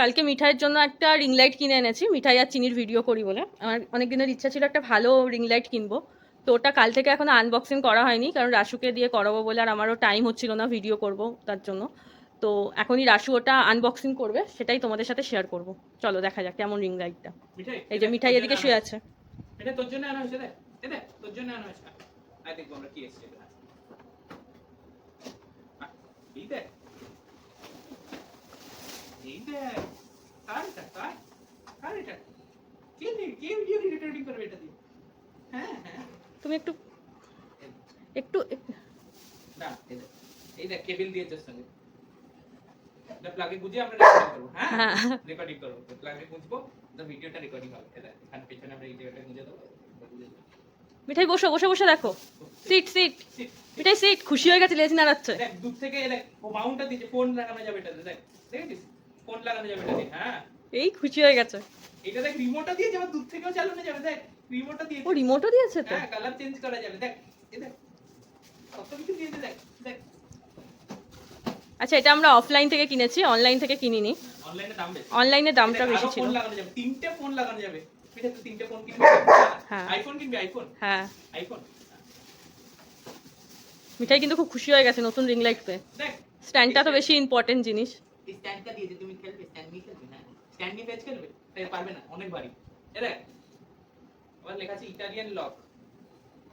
কালকে মিঠাইয়ের জন্য একটা রিং লাইট কিনে এনেছি। মিঠাই আর চিনির ভিডিও করি বলে। আমার অনেক দিনের ইচ্ছা ছিল একটা ভালো রিং লাইট কিনবো। তো ওটা কাল থেকে এখন আনবক্সিং করা হয়নি কারণ রাসুকে দিয়ে করাবো বলে আর আমারও টাইম হচ্ছিল না ভিডিও করব তার জন্য। তো এখনই রাসু ওটা আনবক্সিং করবে সেটাই তোমাদের সাথে শেয়ার করব। চলো দেখা যাক কেমন রিং লাইটটা এই যে মিঠাই এদিকে শুয়ে আছে। এটা তোর জন্য আনা হয়েছে এ তোর জন্য আনা হয়েছে। দেখব আমরা কি এসেছে এটা। আহ, এই দেখ। এই দেখ কার এটা কার কার এটা কে কে ভিডিও রেকর্ডিং করবে এটা দিয়ে? হ্যাঁ হ্যাঁ। তুমি একটু একটু না এই দেখ। এই দেখ কেবল সঙ্গে। এটা প্লাগে গুঁজে আমরা রেকর্ডিং করব হ্যাঁ? হ্যাঁ। রেকর্ডিং করব। প্লাগে গুঁজবো তো ভিডিওটা রেকর্ডিং হবে। এই দেখ পেছনে আমরা এই জায়গাটা গুঁজে দেবো। মিঠাই বসো বসে বসে দেখো। সিট সিট মিঠাই সিট খুশি হয়ে গেছে লেজ নাড়াচ্ছে। দেখ দূর থেকে দেখ ও মাউন্টটা দিয়েছে ফোন লাগানো যাবে এটাতে দেখ। দেখেছিস? ফোন লাগানো যাবে এটাতে হ্যাঁ। এই খুশি হয়ে গেছে। এটা দেখ রিমোটটা দিয়েছে আবার দূর থেকেও চালানো যাবে দেখ। রিমোটটা দিয়েছে। ও রিমোটও দিয়েছে তো? হ্যাঁ কালার চেঞ্জ করা যাবে দেখ। এই দেখ কত কিছু দিয়েছে দেখ দেখ। আচ্ছা এটা আমরা অফলাইন থেকে কিনেছি অনলাইন থেকে কিনিনি। অনলাইনে দাম বেশি। অনলাইনে দামটা বেশি ছিল। ফোন লাগানো যাবে তিনটে ফোন লাগানো যাবে। এটা তো তিনটে ফোন কিনবি হ্যাঁ। আইফোন কিনবি আইফোন হ্যাঁ। আইফোন মিঠাই কিন্তু খুব খুশি হয়ে গেছে নতুন রিং লাইট পেয়ে দেখ স্ট্যান্ডটা তো বেশি ইম্পর্টেন্ট জিনিস। স্ট্যান্ডটা দিয়েছে তুমি খেলবে স্ট্যান্ড নিয়ে খেলবে না স্ট্যান্ড নিয়ে ফেচ খেলবে? তাই পারবে না অনেক ভারী এ দেখ আবার লেখা আছে ইটালিয়ান লক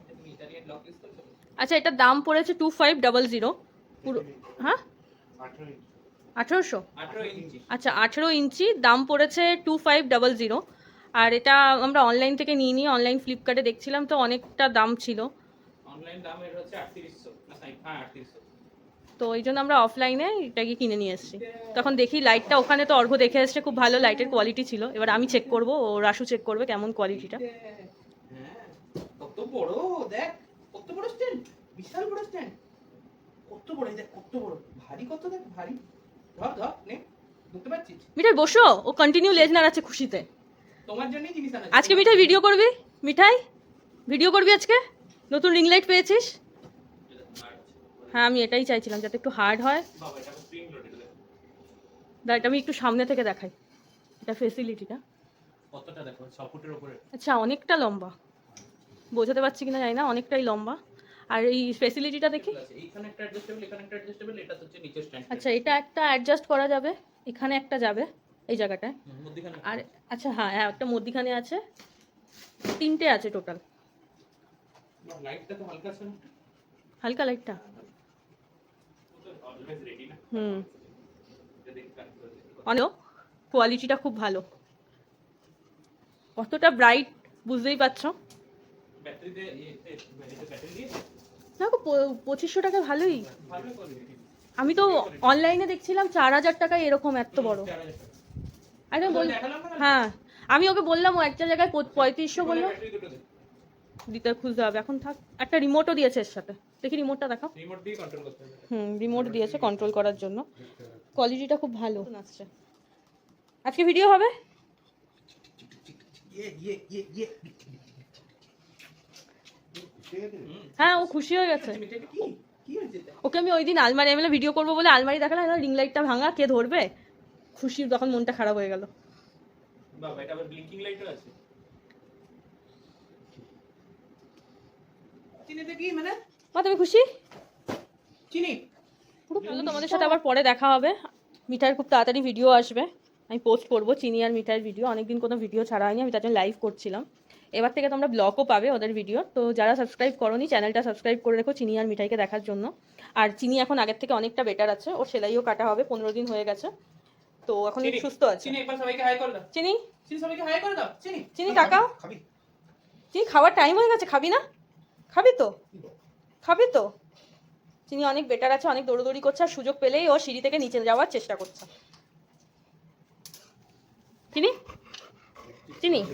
তুমি ইটালিয়ান লক ইউজ করছ? আচ্ছা এটা দাম পড়েছে টু ফাইভ ডাবল জিরো পুরো হ্যাঁ? আঠেরোশো? আচ্ছা আঠেরো ইঞ্চি দাম পড়েছে টু ফাইভ ডাবল জিরো আর এটা আমরা অনলাইন থেকে নিয়ে নিই অনলাইন ফ্লিপকার্টে দেখছিলাম তো অনেকটা দাম ছিল। অনলাইন দাম এর হচ্ছে না হ্যাঁ তো ওই জন্য আমরা অফলাইনে এটাকে কিনে নিয়ে এসেছি। তখন দেখি লাইটটা ওখানে তো অর্ঘ দেখে এসছে খুব ভালো লাইটের কোয়ালিটি ছিল। এবার আমি চেক করব ও রাসু চেক করবে কেমন কোয়ালিটিটা কত বড় দেখ কত বড় স্ট্যান্ড বিশাল বড় স্ট্যান্ড কত বড় দেখ কত বড়। ভারী কত দেখ ভারী। ধর ধর নে বুঝতে পারছিস? মিঠাই বসো ও কন্টিনিউ লেজ নাড়াচ্ছে খুশিতে। তোমার জন্যই জিনিস আজকে মিঠাই ভিডিও করবি? মিঠাই ভিডিও করবি আজকে? নতুন রিং লাইট পেয়েছিস? হ্যাঁ আমি এটাই চাইছিলাম যাতে একটু হার্ড হয়। বাবা এটা দাঁড়া আমি একটু সামনে থেকে দেখাই। এটা ফেসিলিটিটা কতটা দেখো? ফুটের উপরে। আচ্ছা অনেকটা লম্বা। বোঝাতে পারছি কিনা জানি না অনেকটাই লম্বা। আর এই ফেসিলিটিটা দেখি। আছে এইখানে একটা অ্যাডজাস্টেবল এখানে একটা অ্যাডজাস্টেবল এটা হচ্ছে নিচের স্ট্যান্ড আচ্ছা এটা একটা অ্যাডজাস্ট করা যাবে। এখানে একটা যাবে এই জায়গাটায়। আর আচ্ছা হ্যাঁ হ্যাঁ একটা মধ্যিখানে আছে। তিনটে আছে টোটাল লাইটটা তো হালকা হালকা লাইটটা হুম। কোয়ালিটিটা খুব ভালো। কতটা ব্রাইট বুঝতেই পারছ? প- পঁচিশশো টাকা ভালোই। আমি তো অনলাইনে দেখছিলাম চার হাজার টাকায় এরকম, এত বড়। আরে বল হ্যাঁ আমি ওকে বললাম ও একটা জায়গায় পঁয়ত্রিশশো বলল। দিতে খুঁজতে হবে। এখন থাক একটা রিমোটও দিয়েছে এর সাথে। দেখি রিমোটটা দেখাও। রিমোট দিয়ে কন্ট্রোল করতে হবে। হুম রিমোট দিয়েছে কন্ট্রোল করার জন্য। কোয়ালিটিটা খুব ভালো। আসছে। আজকে ভিডিও হবে? ইয়ে ইয়ে ইয়ে হ্যাঁ ও খুশি হয়ে গেছে। এটা কি? কি হয়েছে এটা? ওকে আমি ওই দিন আলমারি এমএলএ ভিডিও করব বলে আলমারি দেখালাম রিং লাইটটা ভাঙা কে ধরবে? খুশি তখন মনটা খারাপ হয়ে গেল। বাবা এটা আবার ব্লিঙ্কিং লাইটও আছে। চিনিতে কি মানে? মা তুমি খুশি? চিনি। তোমাদের সাথে আবার পরে দেখা হবে। মিঠাইয়ের খুব তাড়াতাড়ি ভিডিও আসবে। আমি পোস্ট করব চিনি আর মিঠাইয়ের ভিডিও অনেকদিন কোনো ভিডিও ছাড়া হয়নি আমি তার জন্য লাইভ করছিলাম। এবার থেকে তোমরা ব্লগও পাবে ওদের ভিডিও তো যারা সাবস্ক্রাইব করোনি চ্যানেলটা সাবস্ক্রাইব করে রেখো চিনি আর মিঠাইকে দেখার জন্য। আর চিনি এখন আগের থেকে অনেকটা বেটার আছে। ওর সেলাইও কাটা হবে পনেরো দিন হয়ে গেছে। তো এখন সুস্থ আছে। চিনি একবার সবাইকে হাই করে দাও। চিনি? চিনি সবাইকে হাই করে দাও। চিনি। চিনি তাকাও খাবি। চিনি খাওয়ার টাইম হয়ে গেছে খাবি না? খাবি তো? খাবে তো? চিনি অনেক বেটার আছে, অনেক দৌড়দৌড়ি করছে, আর সুযোগ পেলেই ও সিঁড়ি থেকে নিচে যাওয়ার চেষ্টা করছে। চিনি? চিনি?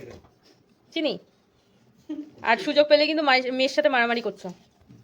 চিনি? আর সুযোগ পেলে কিন্তু মায়ের- সাথে মারামারি করছ।